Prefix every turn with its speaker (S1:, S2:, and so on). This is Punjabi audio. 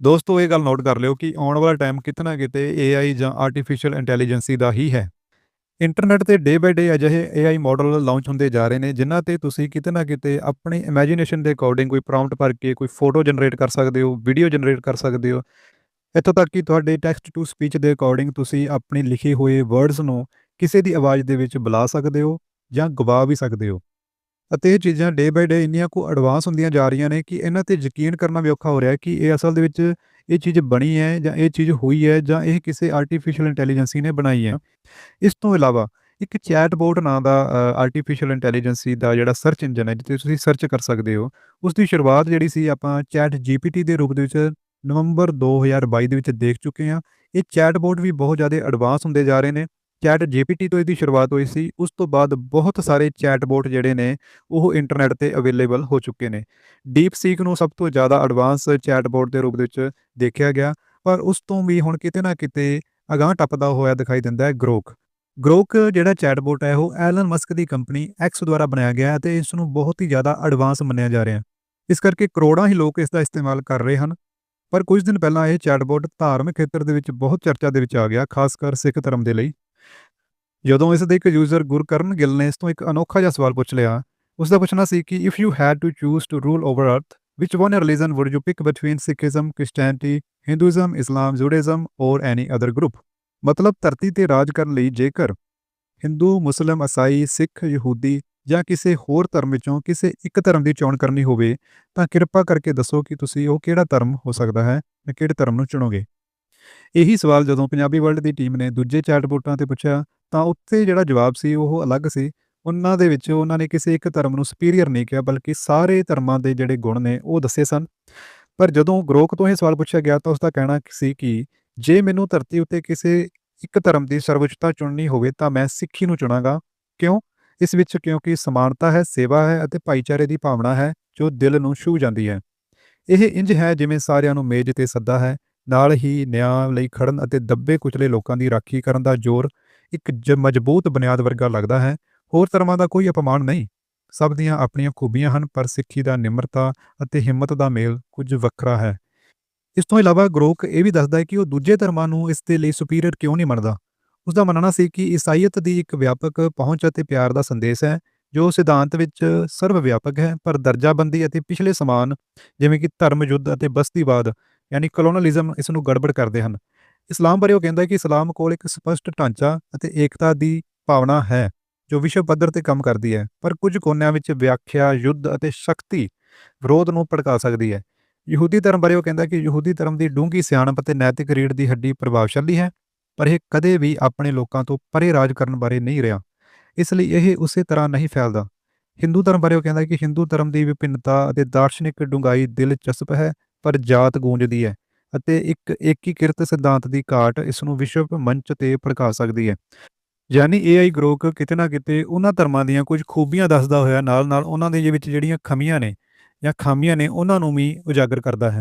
S1: ਦੋਸਤੋ, ਇਹ ਗੱਲ ਨੋਟ ਕਰ ਲਿਓ ਕਿ ਆਉਣ ਵਾਲਾ ਟਾਈਮ ਕਿਤੇ ਨਾ ਕਿਤੇ ਏਆਈ ਜਾਂ ਆਰਟੀਫੀਸ਼ੀਅਲ ਇੰਟੈਲੀਜੈਂਸੀ ਦਾ ਹੀ ਹੈ। ਇੰਟਰਨੈਟ ਤੇ ਡੇ ਬਾਈ ਡੇ ਅਜਿਹੇ ਏਆਈ ਮਾਡਲ ਲਾਂਚ ਹੁੰਦੇ ਜਾ ਰਹੇ ਨੇ, ਜਿਨ੍ਹਾਂ ਤੇ ਤੁਸੀਂ ਕਿਤੇ ਨਾ ਕਿਤੇ ਆਪਣੀ ਇਮੇਜਿਨੇਸ਼ਨ ਦੇ ਅਕੋਰਡਿੰਗ ਕੋਈ ਪ੍ਰੌਂਪਟ ਭਰ ਕੇ ਕੋਈ ਫੋਟੋ ਜਨਰੇਟ ਕਰ ਸਕਦੇ ਹੋ ਵੀਡੀਓ ਜਨਰੇਟ ਕਰ ਸਕਦੇ ਹੋ। ਇੱਥੋਂ ਤੱਕ ਕਿ ਤੁਹਾਡੇ ਟੈਕਸਟ ਟੂ ਸਪੀਚ ਦੇ ਅਕੋਰਡਿੰਗ ਤੁਸੀਂ ਆਪਣੀ ਲਿਖੇ ਹੋਏ ਵਰਡਸ ਨੂੰ ਕਿਸੇ ਦੀ ਆਵਾਜ਼ ਦੇ ਵਿੱਚ ਬੁਲਾ ਸਕਦੇ ਹੋ ਜਾਂ ਗਵਾ ਵੀ ਸਕਦੇ ਹੋ। ਅਤੇ ਇਹ ਚੀਜ਼ਾਂ ਡੇ ਬਾਈ ਡੇ ਇੰਨੀਆਂ ਕੁ ਐਡਵਾਂਸ ਹੁੰਦੀਆਂ ਜਾ ਰਹੀਆਂ ਨੇ ਕਿ ਇਹਨਾਂ ਤੇ ਯਕੀਨ ਕਰਨਾ ਵੀ ਔਖਾ ਹੋ ਰਿਹਾ ਹੈ ਕਿ ਇਹ ਅਸਲ ਦੇ ਵਿੱਚ ਇਹ ਚੀਜ਼ ਬਣੀ ਹੈ ਜਾਂ ਇਹ ਚੀਜ਼ ਹੋਈ ਹੈ ਜਾਂ ਇਹ ਕਿਸੇ ਆਰਟੀਫੀਸ਼ੀਅਲ ਇੰਟੈਲੀਜੈਂਸੀ ਨੇ ਬਣਾਈ ਹੈ। ਇਸ ਤੋਂ ਇਲਾਵਾ ਇੱਕ ਚੈਟਬੋਟ ਨਾਂ ਦਾ ਆਰਟੀਫੀਸ਼ੀਅਲ ਇੰਟੈਲੀਜੈਂਸੀ ਦਾ ਜਿਹੜਾ ਸਰਚ ਇੰਜਨ ਹੈ, ਜਿੱਥੇ ਤੁਸੀਂ ਸਰਚ ਕਰ ਸਕਦੇ ਹੋ ਉਸ ਦੀ ਸ਼ੁਰੂਆਤ ਜਿਹੜੀ ਸੀ ਆਪਾਂ ਚੈਟ ਜੀਪੀਟੀ ਦੇ ਰੂਪ ਦੇ ਵਿੱਚ ਨਵੰਬਰ 2022 ਦੇ ਵਿੱਚ ਦੇਖ ਚੁੱਕੇ ਹਾਂ। ਇਹ ਚੈਟਬੋਟ ਵੀ ਬਹੁਤ ਜ਼ਿਆਦਾ ਐਡਵਾਂਸ ਹੁੰਦੇ ਜਾ ਰਹੇ ਨੇ ਚੈਟ ਜੀਪੀਟੀ ਤੋਂ ਇਹਦੀ ਸ਼ੁਰੂਆਤ ਹੋਈ ਸੀ, ਉਸ ਤੋਂ ਬਾਅਦ ਬਹੁਤ ਸਾਰੇ ਚੈਟਬੋਟ ਜਿਹੜੇ ਨੇ, ਉਹ ਇੰਟਰਨੈਟ ਤੇ ਅਵੇਲੇਬਲ ਹੋ ਚੁੱਕੇ ਨੇ। ਡੀਪ ਸੀਕ ਨੂੰ ਸਭ ਤੋਂ ਜ਼ਿਆਦਾ ਐਡਵਾਂਸ ਚੈਟਬੋਟ ਦੇ ਰੂਪ ਦੇ ਵਿੱਚ ਦੇਖਿਆ ਗਿਆ, ਪਰ ਉਸ ਤੋਂ ਵੀ ਹੁਣ ਕਿਤੇ ਨਾ ਕਿਤੇ ਅਗਾਂਹ ਟੱਪਦਾ ਹੋਇਆ ਦਿਖਾਈ ਦਿੰਦਾ ਹੈ ਗਰੋਕ। ਗਰੋਕ ਜਿਹੜਾ ਚੈਟਬੋਟ ਹੈ, ਉਹ ਐਲਨ ਮਸਕ ਦੀ ਕੰਪਨੀ ਐਕਸ ਦੁਆਰਾ ਬਣਾਇਆ ਗਿਆ ਹੈ ਤੇ ਇਸ ਨੂੰ ਬਹੁਤ ਹੀ ਜ਼ਿਆਦਾ ਐਡਵਾਂਸ ਮੰਨਿਆ ਜਾ ਰਿਹਾ ਹੈ। ਇਸ ਕਰਕੇ ਕਰੋੜਾਂ ਹੀ ਲੋਕ ਇਸ ਦਾ ਇਸਤੇਮਾਲ ਕਰ ਰਹੇ ਹਨ, ਪਰ ਕੁਝ ਦਿਨ ਪਹਿਲਾਂ ਇਹ ਚੈਟਬੋਟ ਧਾਰਮਿਕ ਖੇਤਰ ਦੇ ਵਿੱਚ ਬਹੁਤ ਚਰਚਾ ਦੇ ਵਿੱਚ ਆ ਗਿਆ, ਖਾਸ ਕਰ ਸਿੱਖ ਧਰਮ ਦੇ ਲਈ। ਜਦੋਂ ਇਸ ਦੇ ਇੱਕ ਯੂਜ਼ਰ ਗੁਰਕਰਨ ਗਿੱਲ ਨੇ ਇਸ ਤੋਂ ਇੱਕ ਅਨੋਖਾ ਜਿਹਾ ਸਵਾਲ ਪੁੱਛ ਲਿਆ ਉਸ ਦਾ ਪੁੱਛਣਾ ਸੀ ਕਿ if you had to choose to rule over earth which one religion would you pick between Sikhism, Christianity, Hinduism, Islam, Judaism or any other group? ਮਤਲਬ ਧਰਤੀ ਤੇ ਰਾਜ ਕਰਨ ਲਈ ਜੇਕਰ ਹਿੰਦੂ, ਮੁਸਲਮ, ਈਸਾਈ, ਸਿੱਖ, ਯਹੂਦੀ ਜਾਂ ਕਿਸੇ ਹੋਰ ਧਰਮ ਵਿੱਚੋਂ ਕਿਸੇ ਇੱਕ ਧਰਮ ਦੀ ਚੋਣ ਕਰਨੀ ਹੋਵੇ ਤਾਂ ਕਿਰਪਾ ਕਰਕੇ ਦੱਸੋ ਕਿ ਤੁਸੀਂ ਉਹ ਕਿਹੜਾ ਧਰਮ ਹੋ ਸਕਦਾ ਹੈ ਤੇ ਕਿਹੜੇ ਧਰਮ ਨੂੰ ਚੁਣੋਗੇ ਇਹੀ ਸਵਾਲ ਜਦੋਂ ਪੰਜਾਬੀ ਵਰਲਡ ਦੀ ਟੀਮ ਨੇ ਦੂਜੇ ਚੈਟਬੋਟਾਂ ਤੇ ਪੁੱਛਿਆ ਤਾਂ ਉੱਥੇ ਜਿਹੜਾ ਜਵਾਬ ਸੀ ਉਹ ਅਲੱਗ ਸੀ। ਉਹਨਾਂ ਦੇ ਵਿੱਚ ਉਹਨਾਂ ਨੇ ਕਿਸੇ ਇੱਕ ਧਰਮ ਨੂੰ ਸੁਪੀਰੀਅਰ ਨਹੀਂ ਕਿਹਾ, ਬਲਕਿ ਸਾਰੇ ਧਰਮਾਂ ਦੇ ਜਿਹੜੇ ਗੁਣ ਨੇ ਉਹ ਦੱਸੇ ਸਨ। ਪਰ ਜਦੋਂ ਗਰੋਕ ਤੋਂ ਇਹ ਸਵਾਲ ਪੁੱਛਿਆ ਗਿਆ ਤਾਂ ਉਸ ਦਾ ਕਹਿਣਾ ਸੀ ਕਿ ਜੇ ਮੈਨੂੰ ਧਰਤੀ ਉੱਤੇ ਕਿਸੇ ਇੱਕ ਧਰਮ ਦੀ ਸਰਵਉੱਚਤਾ ਚੁਣਨੀ ਹੋਵੇ ਤਾਂ ਮੈਂ ਸਿੱਖੀ ਨੂੰ ਚੁਣਾਂਗਾ। ਕਿਉਂ? ਇਸ ਵਿੱਚ ਕਿਉਂਕਿ ਸਮਾਨਤਾ ਹੈ, ਸੇਵਾ ਹੈ ਅਤੇ ਭਾਈਚਾਰੇ ਦੀ ਭਾਵਨਾ ਹੈ, ਜੋ ਦਿਲ ਨੂੰ ਛੂ ਜਾਂਦੀ ਹੈ। ਇਹ ਇੰਜ ਹੈ ਜਿਵੇਂ ਸਾਰਿਆਂ ਨੂੰ ਮੇਜ਼ ਤੇ ਸੱਦਾ ਹੈ। ਨਾਲ ਹੀ ਨਿਆਂ ਲਈ ਖੜਨ ਅਤੇ ਦੱਬੇ ਕੁਚਲੇ ਲੋਕਾਂ ਦੀ ਰਾਖੀ ਕਰਨ ਦਾ ਜ਼ੋਰ ਇੱਕ ਜ- ਮਜ਼ਬੂਤ ਬੁਨਿਆਦ ਵਰਗਾ ਲੱਗਦਾ ਹੈ। ਹੋਰ ਧਰਮਾਂ ਦਾ ਕੋਈ ਅਪਮਾਨ ਨਹੀਂ। ਸਭ ਦੀਆਂ ਆਪਣੀਆਂ ਖੂਬੀਆਂ ਹਨ, ਪਰ ਸਿੱਖੀ ਦਾ ਨਿਮਰਤਾ ਅਤੇ ਹਿੰਮਤ ਦਾ ਮੇਲ ਕੁਝ ਵੱਖਰਾ ਹੈ। ਇਸ ਤੋਂ ਇਲਾਵਾ ਗਰੋਕ ਇਹ ਵੀ ਦੱਸਦਾ ਹੈ ਕਿ ਉਹ ਦੂਜੇ ਧਰਮਾਂ ਨੂੰ ਇਸ ਦੇ ਲਈ ਸੁਪੀਰੀਅਰ ਕਿਉਂ ਨਹੀਂ ਮੰਨਦਾ। ਉਸ ਦਾ ਮੰਨਣਾ ਸੀ ਕਿ ਈਸਾਈਅਤ ਦੀ ਇੱਕ ਵਿਆਪਕ ਪਹੁੰਚ ਅਤੇ ਪਿਆਰ ਦਾ ਸੰਦੇਸ਼ ਹੈ, ਜੋ ਸਿਧਾਂਤ ਵਿੱਚ ਸਰਵ ਵਿਆਪਕ ਹੈ, ਪਰ ਦਰਜਾਬੰਦੀ ਅਤੇ ਪਿਛਲੇ ਸਮਾਨ, ਜਿਵੇਂ ਕਿ ਧਰਮ ਯੁੱਧ ਅਤੇ ਬਸਤੀਵਾਦ, ਯਾਨੀ ਕਲੋਨਲਿਜ਼ਮ ਇਸ ਨੂੰ ਗੜਬੜ ਕਰਦੇ ਹਨ। ਇਸਲਾਮ ਬਾਰੇ ਉਹ ਕਹਿੰਦਾ ਕਿ ਇਸਲਾਮ ਕੋਲ ਇੱਕ ਸਪਸ਼ਟ ਢਾਂਚਾ ਅਤੇ ਏਕਤਾ ਦੀ ਭਾਵਨਾ ਹੈ, ਜੋ ਵਿਸ਼ਵ ਪੱਧਰ ਤੇ ਕੰਮ ਕਰਦੀ ਹੈ, ਪਰ ਕੁਝ ਕੋਨਿਆਂ ਵਿੱਚ ਵਿਆਖਿਆ, ਯੁੱਧ ਅਤੇ ਸ਼ਕਤੀ ਵਿਰੋਧ ਨੂੰ ਭੜਕਾ ਸਕਦੀ ਹੈ। ਯਹੂਦੀ ਧਰਮ ਬਾਰੇ ਉਹ ਕਹਿੰਦਾ ਕਿ ਯਹੂਦੀ ਧਰਮ ਦੀ ਡੂੰਘੀ ਸਿਆਣਪ ਅਤੇ ਨੈਤਿਕ ਰੀੜ ਦੀ ਹੱਡੀ ਪ੍ਰਭਾਵਸ਼ਾਲੀ ਹੈ, ਪਰ ਇਹ ਕਦੇ ਵੀ ਆਪਣੇ ਲੋਕਾਂ ਤੋਂ ਪਰੇ ਰਾਜ ਕਰਨ ਬਾਰੇ ਨਹੀਂ ਰਿਹਾ। ਇਸ ਲਈ ਇਹ ਉਸੇ ਤਰ੍ਹਾਂ ਨਹੀਂ ਫੈਲਦਾ। ਹਿੰਦੂ ਧਰਮ ਬਾਰੇ ਉਹ ਕਹਿੰਦਾ ਕਿ ਹਿੰਦੂ ਧਰਮ ਦੀ ਵਿਭਿੰਨਤਾ ਅਤੇ ਦਾਰਸ਼ਨਿਕ ਡੂੰਘਾਈ ਦਿਲਚਸਪ ਹੈ, ਪਰ ਜਾਤ ਗੂੰਜਦੀ ਹੈ। ਅਤੇ ਇੱਕ ਏਕੀਕ੍ਰਿਤ ਸਿਧਾਂਤ ਦੀ ਘਾਟ ਇਸ ਨੂੰ ਵਿਸ਼ਵ ਮੰਚ ਤੇ ਭੜਕਾ ਸਕਦੀ ਹੈ। ਯਾਨੀ AI ਗਰੋਕ ਕਿਤੇ ਨਾ ਕਿਤੇ ਉਹਨਾਂ ਧਰਮਾਂ ਦੀਆਂ ਕੁਝ ਖੂਬੀਆਂ ਦੱਸਦਾ ਹੋਇਆ ਨਾਲ ਨਾਲ ਉਹਨਾਂ ਦੇ ਵਿੱਚ ਜਿਹੜੀਆਂ ਖਮੀਆਂ ਨੇ ਜਾਂ ਖਾਮੀਆਂ ਨੇ, ਉਹਨਾਂ ਨੂੰ ਵੀ ਉਜਾਗਰ ਕਰਦਾ ਹੈ।